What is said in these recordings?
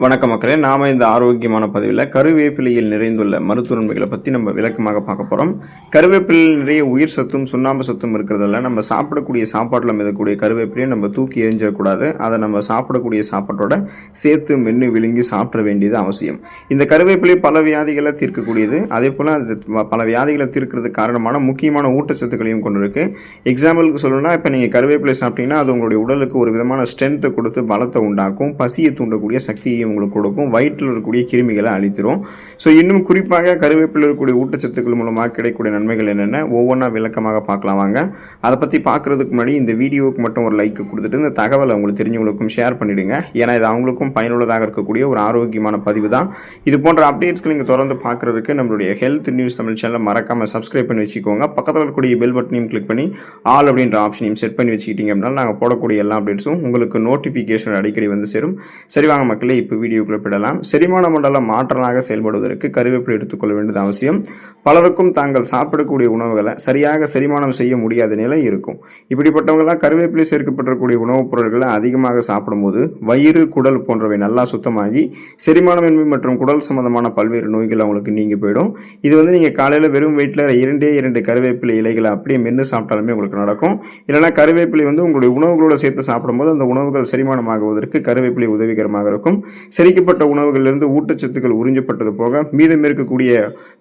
வணக்கம் மக்களே நாம இந்த ஆரோக்கியமான பதிவில் கருவேப்பிலையில் நிறைந்துள்ள மருத்துவ நன்மைகளை பற்றி நம்ம விளக்கமாக பார்க்க போகிறோம் கருவேப்பிலையில் நிறைய உயிர் சத்தும் சுண்ணாம்பு சத்தும் இருக்கிறதால நம்ம சாப்பிடக்கூடிய சாப்பாட்டில் மிதக்கூடிய கருவேப்பிலையை நம்ம தூக்கி எரிஞ்சிடக்கூடாது அதை நம்ம சாப்பிடக்கூடிய சாப்பாட்டோட சேர்த்து மென்று விழுங்கி சாப்பிட வேண்டியது அவசியம். இந்த கருவேப்பிலை பல வியாதிகளை தீர்க்கக்கூடியது. அதே போல் அது ப- பல வியாதிகளை தீர்க்கிறதுக்கு காரணமான முக்கியமான ஊட்டச்சத்துக்களையும் கொண்டிருக்கு. எக்ஸாம்பிளுக்கு சொல்லணும்னா இப்போ நீங்கள் கருவேப்பிலை சாப்பிட்டீங்கன்னா அது உங்களுடைய உடலுக்கு ஒரு விதமான ஸ்ட்ரென்த்தை கொடுத்து பலத்தை உண்டாக்கும் பசியை தூண்டக்கூடிய சக்தியையும் உங்களுக்கு கொடுக்கும். வயிற்றில் இருக்கக்கூடிய கிருமிகளை அழித்திரும். ஸோ இன்னும் குறிப்பாக கருவேப்பில் இருக்கக்கூடிய ஊட்டச்சத்துக்கள் மூலமாக கிடைக்கக்கூடிய நன்மைகள் என்னென்ன? ஒவ்வொன்றா விளக்கமாக பார்க்கலாம் வாங்க. அதை பற்றி பார்க்குறதுக்கு முன்னாடி இந்த வீடியோவுக்கு மட்டும் ஒரு லைக் கொடுத்துட்டு இந்த தகவலை உங்களுக்கு தெரிஞ்சவங்களுக்கும் ஷேர் பண்ணிடுங்க. ஏன்னா இது அவங்களுக்கும் பயனுள்ளதாக இருக்கக்கூடிய ஒரு ஆரோக்கியமான பதிவு தான். இது போன்ற அப்டேட்ஸ்கள் நீங்கள் தொடர்ந்து பார்க்குறதுக்கு நம்மளுடைய ஹெல்த் நியூஸ் தமிழ் சேனலை மறக்காமல் சப்ஸ்கிரைப் பண்ணி வச்சுக்கோங்க. பக்கத்தில் இருக்கக்கூடிய பெல் பட்டனையும் கிளிக் பண்ணி ஆல் அப்படின்ற ஆப்ஷனையும் செட் பண்ணி வச்சுக்கிட்டீங்க அப்படின்னா நாங்கள் போடக்கூடிய எல்லா அப்டேட்ஸும் உங்களுக்கு நோட்டிஃபிகேஷன் அடிக்கடி வந்து சேரும். சரி வாங்க மக்களே இப்போ வீடியோ குறிப்பிடலாம். செரிமான மண்டலம் மாற்றலாக செயல்படுவதற்கு கருவேப்பிலை எடுத்துக்கொள்ள வேண்டியது அவசியம். பலருக்கும் தாங்கள் சாப்பிடக்கூடிய உணவுகளை சரியாக செரிமானம் செய்ய முடியாத நிலை இருக்கும். இப்படிப்பட்டவங்களாம் கருவேப்பிலை சேர்க்கப்பட்டிருக்கக்கூடிய உணவுப் பொருட்களை அதிகமாக சாப்பிடும்போது வயிறு குடல் போன்றவை நல்லா சுத்தமாகி செரிமானமின்மை மற்றும் குடல் சம்பந்தமான பல்வேறு நோய்கள் அவங்களுக்கு நீங்கி போயிடும். இது வந்து நீங்கள் காலையில் வெறும் வயிற்றில் இரண்டே இரண்டு கருவேப்பிலை இலைகளை அப்படியே மென்று சாப்பிட்டாலுமே உங்களுக்கு நடக்கும். இல்லைனா கருவேப்பிலை வந்து உங்களுடைய உணவுகளோட சேர்த்து சாப்பிடும்போது அந்த உணவுகள் செரிமானமாகுவதற்கு கருவேப்பிலை உதவிகரமாக இருக்கும். செரிக்கப்பட்ட உணவுகளிலிருந்து ஊட்டச்சத்துக்கள் உறிஞ்சப்பட்டது போக மீதம் இருக்கக்கூடிய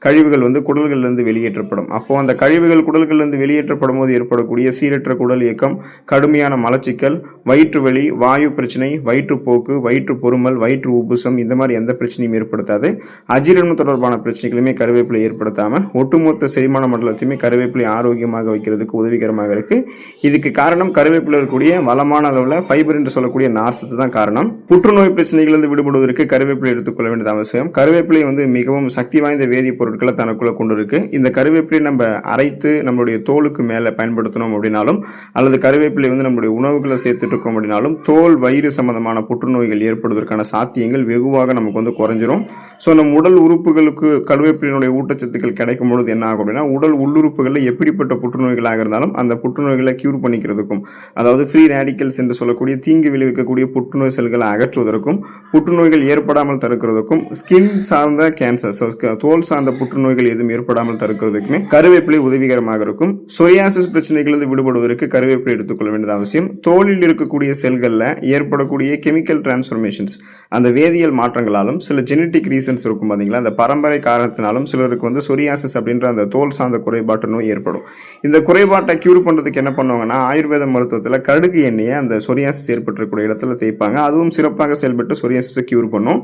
கழிவுகள் வந்து குடல்களிலிருந்து வெளியேற்றப்படும். அப்போது அந்த கழிவுகள் குடல்களிலிருந்து வெளியேற்றப்படும் போது ஏற்படக்கூடிய சீரற்ற குடல் இயக்கம் கடுமையான மலச்சிக்கல் வயிற்று வலி வாயு பிரச்சனை வயிற்றுப்போக்கு வயிற்று பொறுமல் வயிற்று உப்புசம் இந்த மாதிரி எந்த பிரச்சனையும் ஏற்படுத்தாது. அஜீரணம் தொடர்பான பிரச்சனைகளுமே கருவேப்பிலை ஏற்படுத்தாமல் ஒட்டுமொத்த செரிமான மண்டலத்தையுமே கருவேப்பிலை ஆரோக்கியமாக வைக்கிறதுக்கு உதவிகரமாக இருக்குது இதுக்கு காரணம் கருவேப்பிலை இருக்கக்கூடிய வளமான அளவில் ஃபைபர் என்று சொல்லக்கூடிய நார்சத்து தான் காரணம். புற்றுநோய் பிரச்சனைகளிலிருந்து விடுபடுவதற்கு கருவேப்பிலை எடுத்துக்கொள்ள வேண்டியது அவசியம். கருவேப்பிலை வந்து மிகவும் சக்தி வாய்ந்த வேதிப்பொருட்களை தனக்குள்ள கொண்டு இருக்கு. இந்த கருவேப்பிலை நம்ம அரைத்து நம்மளுடைய தோலுக்கு மேலே பயன்படுத்தணும் அப்படின்னாலும் அல்லது கருவேப்பிலை வந்து நம்மளுடைய உணவுகளை சேர்த்துட்டு இருக்கோம் அப்படின்னாலும் தோல் வயிறு சம்பந்தமான புற்றுநோய்கள் ஏற்படுவதற்கான சாத்தியங்கள் வெகுவாக நமக்கு வந்து குறைஞ்சிரும். ஸோ நம்ம உடல் உறுப்புகளுக்கு கருவேப்பிலினுடைய ஊட்டச்சத்துக்கள் கிடைக்கும் பொழுது என்ன ஆகும் அப்படின்னா உடல் உள்ளுறுப்புகளில் எப்படிப்பட்ட புற்றுநோய்களாக இருந்தாலும் அந்த புற்றுநோய்களை கியூர் பண்ணிக்கிறதுக்கும் அதாவது ஃப்ரீ ரேடிக்கல்ஸ் என்று சொல்லக்கூடிய தீங்கு விளைவிக்கக்கூடிய புற்றுநோய் செல்களை அகற்றுவதற்கும் புற்றுநோய்கள் ஏற்படாமல் தடுக்கிறதுக்கும் ஸ்கின் சார்ந்த கேன்சர் ஸோ தோல் சார்ந்த புற்றுநோய்கள் எதுவும் ஏற்படாமல் தடுக்கிறதுக்குமே கருவேப்பிலை உதவிகரமாக இருக்கும். சொரியாசிஸ் பிரச்சனைகளிலிருந்து விடுபடுவதற்கு கருவேப்பிலை எடுத்துக்கொள்ள வேண்டியது அவசியம். தோலில் இருக்கக்கூடிய செல்களில் ஏற்படக்கூடிய கெமிக்கல் டிரான்ஸ்ஃபர்மேஷன்ஸ் அந்த வேதியியல் மாற்றங்களாலும் சில ஜெனட்டிக் ரீசன்ஸ் இருக்கும் பார்த்தீங்களா அந்த பரம்பரை காரணத்தினாலும் சிலருக்கு வந்து சொரியாசிஸ் அப்படின்ற அந்த தோல் சார்ந்த குறைபாட்டு நோய் ஏற்படும். இந்த குறைபாட்டை கியூர் பண்ணுறதுக்கு என்ன பண்ணுவாங்கன்னா ஆயுர்வேத மருத்துவத்தில் கடுகு எண்ணெயை அந்த சொரியாசிஸ் ஏற்பட்டிருக்கக்கூடிய இடத்துல தேய்ப்பாங்க. அதுவும் சிறப்பாக செயல்பட்டு சொரியாசிஸ் க்யூர் பண்ணும்.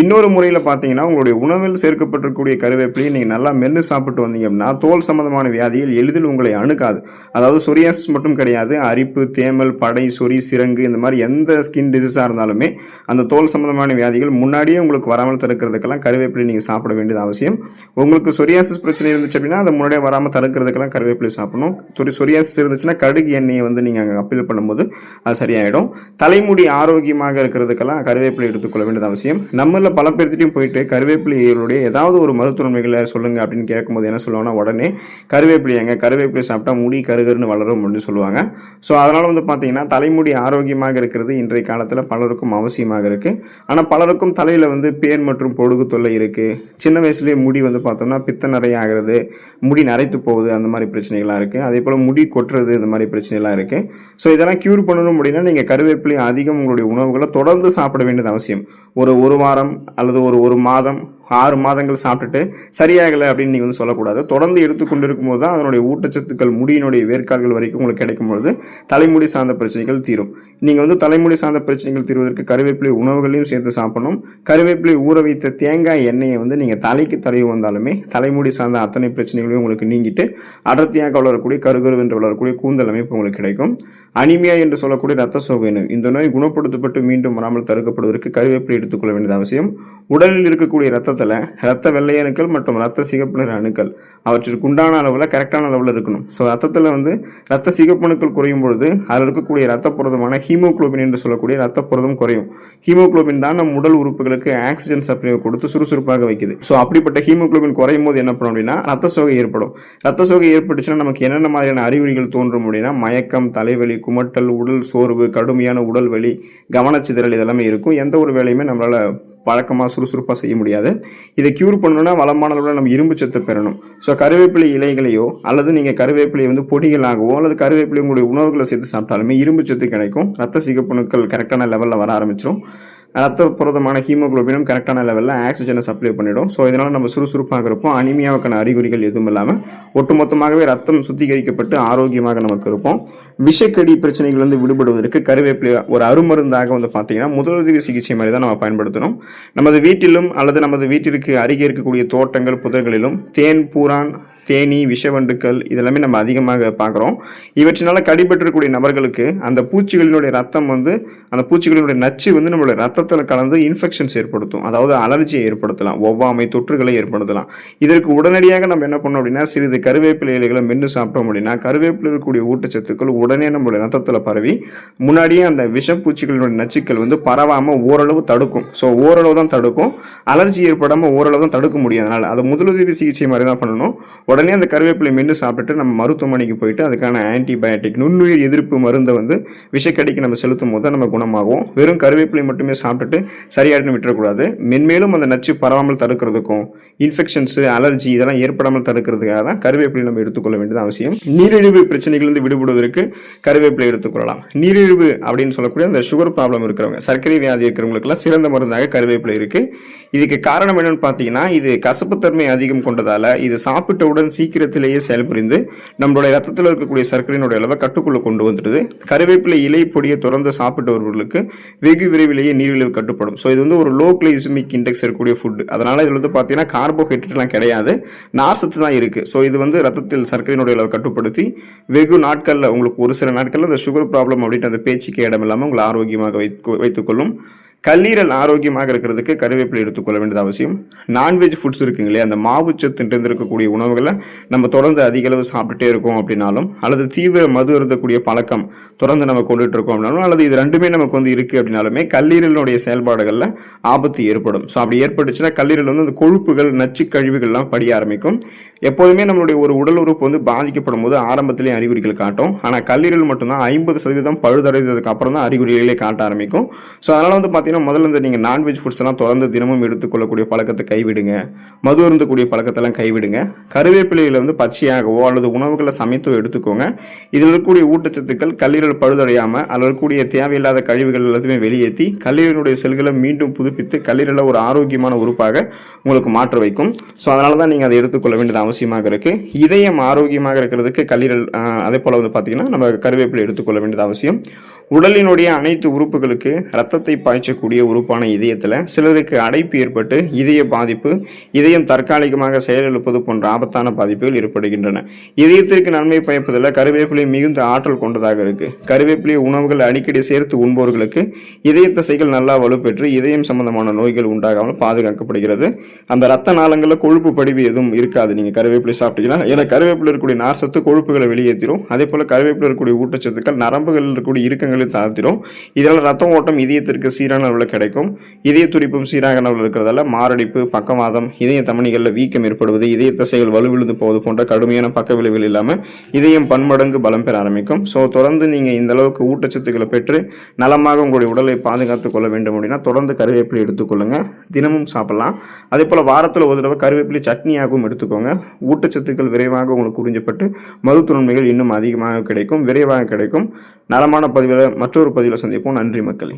இன்னொரு முறையில் பார்த்தீங்கன்னா உங்களுடைய உணவில் சேர்க்கப்பட்டிருக்கக்கூடிய கருவேப்பிலையை நீங்கள் நல்லா மென்று சாப்பிட்டு வந்தீங்க அப்படின்னா தோல் சம்பந்தமான வியாதிகள் எளிதில் உங்களை அணுகாது. அதாவது சொரியாசிஸ் மட்டும் கிடையாது. அரிப்பு தேமல் படை சொறி சிறங்கு இந்த மாதிரி எந்த ஸ்கின் டிசீஸாக இருந்தாலுமே அந்த தோல் சம்பந்தமான வியாதிகள் முன்னாடியே உங்களுக்கு வராமல் தடுக்கிறதுக்கெல்லாம் கருவேப்பிலை நீங்கள் சாப்பிட வேண்டியது அவசியம். உங்களுக்கு சொரியாசிஸ் பிரச்சனை இருந்துச்சு அப்படின்னா அதை முன்னாடியே வராமல் தடுக்கிறதுக்கெல்லாம் கருவேப்பிலை சாப்பிடணும். சொரி சொரியாசிஸ் இருந்துச்சுன்னா கடுகு எண்ணெயை வந்து நீங்கள் அங்கே அப்பீல் பண்ணும்போது அது சரியாயிடும். தலைமுடி ஆரோக்கியமாக இருக்கிறதுக்கெல்லாம் கருவேப்பிலை எடுத்து எடுத்துக்கொள்ள வேண்டியது அவசியம். நம்மள பல பேர்த்திட்டையும் போயிட்டு கருவேப்பிலைகளுடைய ஏதாவது ஒரு மருத்துவமைகளை சொல்லுங்கள் சொல்லுங்க அப்படின்னு கேட்கும்போது என்ன சொல்லுவாங்கன்னா உடனே கருவேப்பிலை எங்க கருவேப்பிலை சாப்பிட்டா முடி கருகருன்னு வளரும் அப்படின்னு சொல்லுவாங்க. ஸோ அதனால் வந்து பார்த்தீங்கன்னா தலைமுடி ஆரோக்கியமாக இருக்கிறது இன்றைய காலத்தில் பலருக்கும் அவசியமாக இருக்குது ஆனால் பலருக்கும் தலையில் வந்து பேர் மற்றும் பொடுகு தொல்லை இருக்குது சின்ன வயசுலேயே முடி வந்து பார்த்தோம்னா பித்த நிறைய ஆகிறது முடி நரைத்து போகுது அந்த மாதிரி பிரச்சனைகள்லாம் இருக்குது அதே போல் முடி கொட்டுறது இந்த மாதிரி பிரச்சனைலாம் இருக்குது ஸோ இதெல்லாம் க்யூர் பண்ணணும் அப்படின்னா நீங்கள் கருவேப்பிலையும் அதிகம் உங்களுடைய உணவுகளை தொடர்ந்து சாப்பிட வேண்டியது அவசியம். ஒரு ஒரு வாரம் அல்லது ஒரு ஒரு மாதம் ஆறு மாதங்கள் சாப்பிட்டுட்டு சரியாகலை அப்படின்னு நீங்கள் வந்து சொல்லக்கூடாது. தொடர்ந்து எடுத்துக்கொண்டு இருக்கும்போது தான் அதனுடைய ஊட்டச்சத்துக்கள் முடியினுடைய வேர்க்கால்கள் வரைக்கும் உங்களுக்கு கிடைக்கும் பொழுது தலைமுடி சார்ந்த பிரச்சனைகள் தீரும். நீங்கள் வந்து தலைமுடி சார்ந்த பிரச்சனைகள் தீர்வதற்கு கருவேப்பிலை உணவுகளையும் சேர்த்து சாப்பிடணும். கருவேப்பிலை ஊற வைத்த தேங்காய் எண்ணெயை வந்து நீங்கள் தலைக்கு தடவி வந்தாலுமே தலைமுடி சார்ந்த அத்தனை பிரச்சனைகளையும் உங்களுக்கு நீங்கிட்டு அடர்த்தியாக வளரக்கூடிய கருகரு என்று வளரக்கூடிய கூந்தல் அமைப்பு உங்களுக்கு கிடைக்கும். அனிமியா என்று சொல்லக்கூடிய ரத்த சோகை நோய். இந்த நோய் குணப்படுத்தப்பட்டு மீண்டும் வராமல் தடுக்கப்படுவதற்கு கருவேப்பிலை எடுத்துக்கொள்ள வேண்டியது அவசியம். உடலில் இருக்கக்கூடிய ரத்தத்தில் ரத்த வெள்ளை அணுக்கள் மற்றும் ரத்த சிகப்பு நிற அணுக்கள். அவற்றிற்கு உண்டான அளவில் கரெக்டான அளவில் இருக்கணும். ஸோ ரத்தத்தில் வந்து ரத்த சிகப்பு அணுக்கள் குறையும் பொழுது அதில் இருக்கக்கூடிய ரத்த புரதமான ஹீமோகுளோபின் என்று சொல்லக்கூடிய ரத்த புரதம் குறையும். ஹீமோகுளோபின் தான் நம் உடல் உறுப்புகளுக்கு ஆக்சிஜன் சப்ளை கொடுத்து சுறுசுறுப்பாக வைக்குது. ஸோ அப்படிப்பட்ட ஹீமோகுளோபின் குறையும் போது என்ன பண்ணும் அப்படின்னா ரத்த சோகை ஏற்படும். ரத்த சோகை ஏற்பட்டுச்சுன்னா நமக்கு என்னென்ன மாதிரியான அறிகுறிகள் தோன்றும் அப்படின்னா மயக்கம் தலைவலி குமட்டல் உடல் சோர்வு கடுமையான உடல் வலி கவனச்சிதறல் இதெல்லாமே இருக்கும். எந்த ஒரு வேலையுமே நம்மளால் பழக்கமாக சுறுசுறுப்பாக செய்ய முடியாது. இதை க்யூர் பண்ணணும்னா வளமான அளவில் நம்ம இரும்பு சத்து பெறணும். ஸோ கருவேப்பிலை இலைகளையோ அல்லது நீங்கள் கருவேப்பிலையை வந்து பொடிகளாகவோ அல்லது கருவேப்பிலை உங்களுடைய உணவுகளை சேர்த்து சாப்பிட்டாலுமே இரும்பு சத்து கிடைக்கும். ரத்த சிகப்பணுக்கள் கரெக்டான லெவலில் வர ஆரம்பிச்சிடும் ரத்த புரதமான ஹீமோக்ளோபினும் கரெக்டான லெவலில் ஆக்சிஜனை சப்ளை பண்ணிடும். ஸோ இதனால் நம்ம சுறுசுறுப்பாக இருப்போம். அனிமியாவுக்கான அறிகுறிகள் எதுவும் இல்லாமல் ஒட்டுமொத்தமாகவே ரத்தம் சுத்திகரிக்கப்பட்டு ஆரோக்கியமாக நமக்கு இருப்போம். விஷக்கடி பிரச்சனைகள் வந்து விடுபடுவதற்கு கருவேப்பிலை ஒரு அருமருந்தாக வந்து பார்த்தீங்கன்னா முதலுதவி சிகிச்சை மாதிரி தான் நம்ம பயன்படுத்தணும். நமது வீட்டிலும் அல்லது நமது வீட்டிற்கு அருகே இருக்கக்கூடிய தோட்டங்கள் புதர்களிலும் தேன் பூரான் தேனி விஷவண்டுக்கள் இதெல்லாமே நம்ம அதிகமாக பார்க்குறோம். இவற்றினால் கடிபட்டிருக்கக்கூடிய நபர்களுக்கு அந்த பூச்சிகளினுடைய ரத்தம் வந்து அந்த பூச்சிகளினுடைய நச்சு வந்து நம்மளுடைய ரத்தத்தில் கலந்து இன்ஃபெக்ஷன்ஸ் ஏற்படுத்தும். அதாவது அலர்ஜியை ஏற்படுத்தலாம். ஒவ்வாமை தொற்றுகளை ஏற்படுத்தலாம். இதற்கு உடனடியாக நம்ம என்ன பண்ணோம் அப்படின்னா சிறிது கருவேப்பிலை இலைகளை மென்று சாப்பிட்டோம் அப்படின்னா கருவேப்பிலை இருக்கக்கூடிய ஊட்டச்சத்துக்கள் உடனே நம்மளுடைய ரத்தத்தில் பரவி முன்னாடியே அந்த விஷப்பூச்சிகளினுடைய நச்சுக்கள் வந்து பரவாமல் ஓரளவு தடுக்கும். ஸோ ஓரளவு தான் தடுக்கும். அலர்ஜி ஏற்படாமல் ஓரளவு தான் தடுக்க முடியும் அதனால் அதை முதலுதவி சிகிச்சை மாதிரி தான் பண்ணணும். உடனே உடனே அந்த கருவேப்பிலை மென்று சாப்பிட்டுட்டு நம்ம மருத்துவமனைக்கு போயிட்டு அதுக்கான ஆன்டிபயோட்டிக் நுண்ணுயிர் எதிர்ப்பு மருந்தை வந்து விஷக்கடிக்கு நம்ம செலுத்தும் போது தான் நம்ம குணமாகும். வெறும் கருவேப்பிலை மட்டுமே சாப்பிட்டுட்டு சரியாயிட்டு விட்டுறக்கூடாது. மென்மேலும் அந்த நச்சு பரவாமல் தடுக்கிறதுக்கும் இன்ஃபெக்ஷன்ஸு அலர்ஜி இதெல்லாம் ஏற்படாமல் தடுக்கிறதுக்காக தான் கருவேப்பிலை நம்ம எடுத்துக்கொள்ள வேண்டியது அவசியம். நீரிழிவு பிரச்சனைகளிலிருந்து விடுபடுவதற்கு கருவேப்பிலை எடுத்துக்கொள்ளலாம். நீரிழிவு அப்படின்னு சொல்லக்கூடிய அந்த சுகர் ப்ராப்ளம் இருக்கிறவங்க சர்க்கரை வியாதி இருக்கிறவங்களுக்குலாம் சிறந்த மருந்தாக கருவேப்பிலை இருக்குது இதுக்கு காரணம் என்னென்னு பார்த்தீங்கன்னா இது கசப்புத்தன்மை அதிகம் கொண்டதால் இது சாப்பிட்டவுடன் சீக்கிரத்திலேயே செயல்புரிந்து நம்மளுடைய ரத்தத்தில் இருக்கக்கூடிய சர்க்கரையினுடைய அளவை கட்டுக்குள்ளே கொண்டு வந்துடுது. கருவேப்பிலை இலை பொடியை தொடர்ந்து சாப்பிட்டவர்களுக்கு வெகு விரைவிலேயே நீரிழிவு கட்டுப்படும். ஸோ இது வந்து ஒரு லோ கிளைசிமிக் இண்டெக்ஸ் இருக்கக்கூடிய ஃபுட் அதனால் இதில் வந்து பார்த்தீங்கன்னா கார்போஹைட்ரேட்லாம் கிடையாது. நார்சத்து தான் இருக்குது ஸோ இது வந்து ரத்தத்தில் சர்க்கரையினுடைய அளவை கட்டுப்படுத்தி வெகு நாட்களில் உங்களுக்கு ஒரு சில நாட்களில் அந்த சுகர் ப்ராப்ளம் அப்படின்ற அந்த பேச்சுக்கு இடம் இல்லாமல் உங்களை ஆரோக்கியமாக வைத்து வைத்துக்கொள்ளும் கல்லீரல் ஆரோக்கியமாக இருக்கிறதுக்கு கருவேப்பிலை எடுத்துக்கொள்ள வேண்டியது அவசியம். நான்வெஜ் ஃபுட்ஸ் இருக்குங்களே அந்த மாவுச்சத்து இருக்கக்கூடிய உணவுகளை நம்ம தொடர்ந்து அதிக அளவு சாப்பிட்டுட்டே இருக்கோம் அப்படின்னாலும் அல்லது தீவிர மது இருந்தக்கூடிய பழக்கம் தொடர்ந்து நம்ம கொண்டுட்டு இருக்கோம் அப்படின்னாலும் அல்லது இது ரெண்டுமே நமக்கு வந்து இருக்குது அப்படின்னாலுமே கல்லீரலுடைய செயல்பாடுகளில் ஆபத்து ஏற்படும். ஸோ அப்படி ஏற்பட்டுச்சுன்னா கல்லீரல் வந்து அந்த கொழுப்புகள் நச்சு கழிவுகள்லாம் படிய ஆரம்பிக்கும். எப்போதுமே நம்மளுடைய ஒரு உடல் உறுப்பு வந்து பாதிக்கப்படும் போது ஆரம்பத்திலேயே அறிகுறிகள் காட்டும். ஆனால் கல்லீரல் மட்டும்தான் ஐம்பது சதவீதம் பழுதடைந்ததுக்கு அப்புறம் தான் அறிகுறிகளே காட்ட ஆரம்பிக்கும். ஸோ அதனால் வந்து பார்த்தீங்கன்னா முதல்ல இந்த நீங்கள் நான்வெஜ் ஃபுட்ஸ்லாம் தொடர்ந்து தினமும் எடுத்துக்கொள்ளக்கூடிய பழக்கத்தை கைவிடுங்க. மது அருந்தக்கூடிய பழக்கத்தெல்லாம் கைவிடுங்க. கருவேப்பிலையில் வந்து பச்சையாகவோ அல்லது உணவுகளை சமைத்தோ எடுத்துக்கோங்க. இதில் இருக்கக்கூடிய ஊட்டச்சத்துக்கள் கல்லீரல் பழுதடையாமல் அதில் இருக்கக்கூடிய தேவையில்லாத கழிவுகள் எல்லாத்தையுமே வெளியேற்றி கல்லீரலுடைய செல்களை மீண்டும் புதுப்பித்து கல்லீரலை ஒரு ஆரோக்கியமான உறுப்பாக உங்களுக்கு மாற்ற வைக்கும். ஸோ அதனால தான் நீங்கள் அதை எடுத்துக்கொள்ள வேண்டியது அவசியமாக இருக்குது இதயம் ஆரோக்கியமாக இருக்கிறதுக்கு கல்லீரல் அதே போல் வந்து பார்த்தீங்கன்னா நம்ம கருவேப்பிலை எடுத்துக்கொள்ள வேண்டியது அவசியம். உடலினுடைய அனைத்து உறுப்புகளுக்கு ரத்தத்தை பாய்ச்சக்கூடிய உறுப்பான இதயத்தில் சிலருக்கு அடைப்பு ஏற்பட்டு இதய பாதிப்பு இதயம் தற்காலிகமாக செயலிழப்பது போன்ற ஆபத்தான பாதிப்புகள் ஏற்படுகின்றன. இதயத்திற்கு நன்மை பயப்பதில் கருவேப்பிலை மிகுந்த ஆற்றல் கொண்டதாக இருக்குது கருவேப்பிலை உணவுகள் அடிக்கடி சேர்த்து உண்பவர்களுக்கு இதய தசைகள் நல்லா வலுப்பெற்று இதயம் சம்பந்தமான நோய்கள் உண்டாகாமல் பாதுகாக்கப்படுகிறது. அந்த ரத்த நாளங்களில் கொழுப்பு படிவு எதுவும் இருக்காது. நீங்கள் கருவேப்பிலை சாப்பிட்டீங்கன்னா ஏன்னா கருவேப்பிலை இருக்கக்கூடிய நார்சத்து கொழுப்புகளை வெளியேற்றிடும் அதே போல் கருவேப்பிலை இருக்கக்கூடிய ஊட்டச்சத்துக்கள் நரம்புகளில் இருக்கக்கூடிய இருக்கங்கள் இறுக்கங்களை தாழ்த்திடும் இதனால் ரத்த ஓட்டம் இதயத்திற்கு சீரான அளவில் கிடைக்கும். இதய துடிப்பும் சீராக அளவில் இருக்கிறதால மாரடைப்பு பக்கவாதம் இதய தமணிகளில் வீக்கம் ஏற்படுவது இதய தசைகள் வலுவிழுந்து போவது போன்ற கடுமையான பக்க விளைவுகள் இல்லாமல் இதயம் பன்மடங்கு பலம் பெற ஆரம்பிக்கும். ஸோ தொடர்ந்து நீங்கள் இந்த அளவுக்கு ஊட்டச்சத்துக்களை பெற்று நலமாக உங்களுடைய உடலை பாதுகாத்துக் கொள்ள வேண்டும் அப்படின்னா தொடர்ந்து கருவேப்பிலை எடுத்துக்கொள்ளுங்க. தினமும் சாப்பிடலாம். அதே போல் வாரத்தில் ஒரு தடவை கருவேப்பிலை சட்னியாகவும் எடுத்துக்கோங்க. ஊட்டச்சத்துக்கள் விரைவாக உங்களுக்கு உறிஞ்சப்பட்டு மருத்துவ நன்மைகள் இன்னும் அதிகமாக கிடைக்கும் விரைவாக கிடைக்கும். நலமான பதிவில் மற்றொரு பதிவில் சந்திப்போம். நன்றி மக்களே.